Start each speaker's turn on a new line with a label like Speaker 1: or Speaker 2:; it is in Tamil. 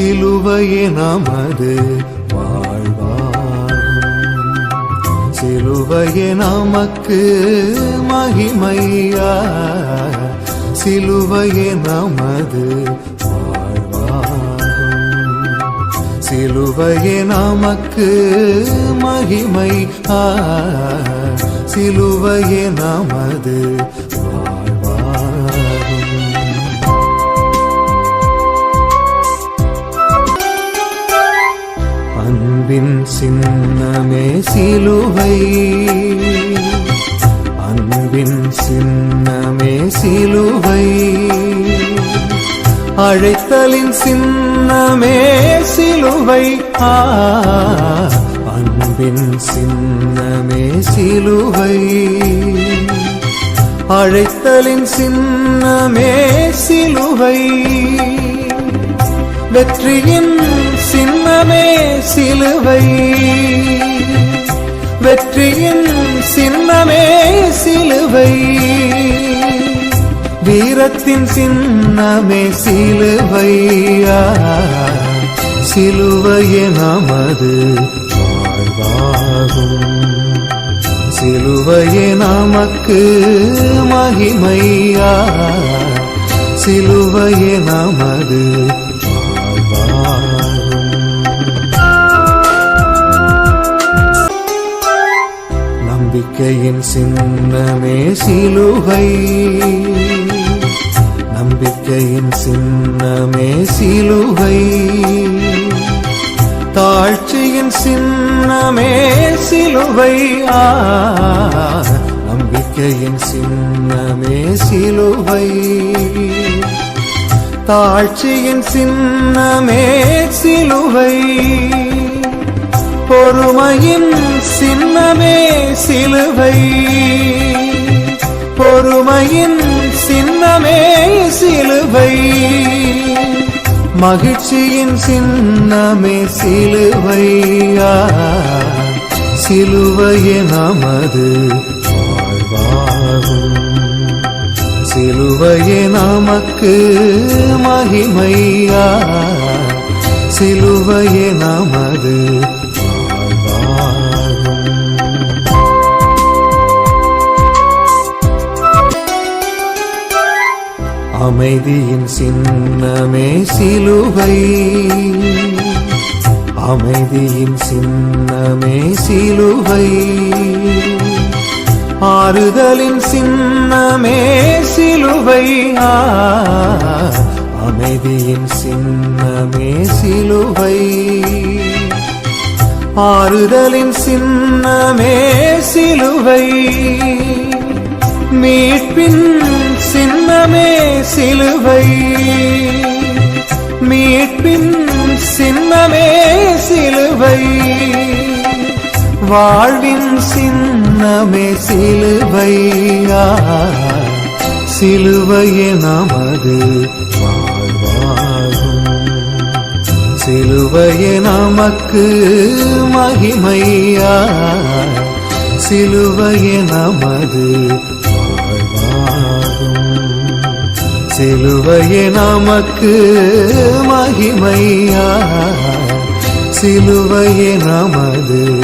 Speaker 1: சிலுவையே நமது வாழ்வாகும். சிலுவையே நமக்கு மகிமையா சிலுவையே நமது வாழ்வாகும். சிலுவையே நமக்கு மகிமை ஆ சிலுவையே நமது சின்னமே சிலுவை. அன்பின் சின்னமே சிலுவை. அழைத்தலின் சின்னமே சிலுவை. ஆ அன்பின் சின்னமே சிலுவை. அழைத்தலின் சின்னமே சிலுவை. வெற்றியின் சின்னமே சிலுவை? வெற்றியின் சின்னமே சிலுவை. வீரத்தின் சின்னமே சிலுவையா சிலுவையே நமது வாழ்வாகும். சிலுவையே நமக்கு மகிமையா சிலுவையே நமது வாழ்வாகும். நம்பிக்கையின் சின்னமே சிலுவை. நம்பிக்கையின் சின்னமே சிலுவை. தாழ்ச்சியின் சின்னமே சிலுவை. ஆ நம்பிக்கையின் சின்னமே சிலுவை. தாழ்ச்சியின் சின்னமே சிலுவை. பொறுமையின் சின்னமே சிலுவை. பொறுமையின் சின்னமே சிலுவை. மகிழ்ச்சியின் சின்னமே சிலுவையா சிலுவையே நமது வாழ்வாகும். சிலுவையே நமக்கு மகிமையா சிலுவையே நமது அமைதியின் சின்னமே சிலுவை. அமைதியின் சின்னமே சிலுவை. ஆறுதலின் சின்னமே சிலுவை. அமைதியின் சின்னமே சிலுவை. ஆறுதலின் சின்னமே சிலுவை. மீட்பின் சின்னமே சிலுவை. மீட்பின் சின்னமே சிலுவை. வாழ்வின் சின்னமே சிலுவையா சிலுவையே நமது வாழ்வாகும். சிலுவையே நமக்கு மகிமையா சிலுவையே நமது சிலுவையே நமக்கு மகிமையா. சிலுவையே நமது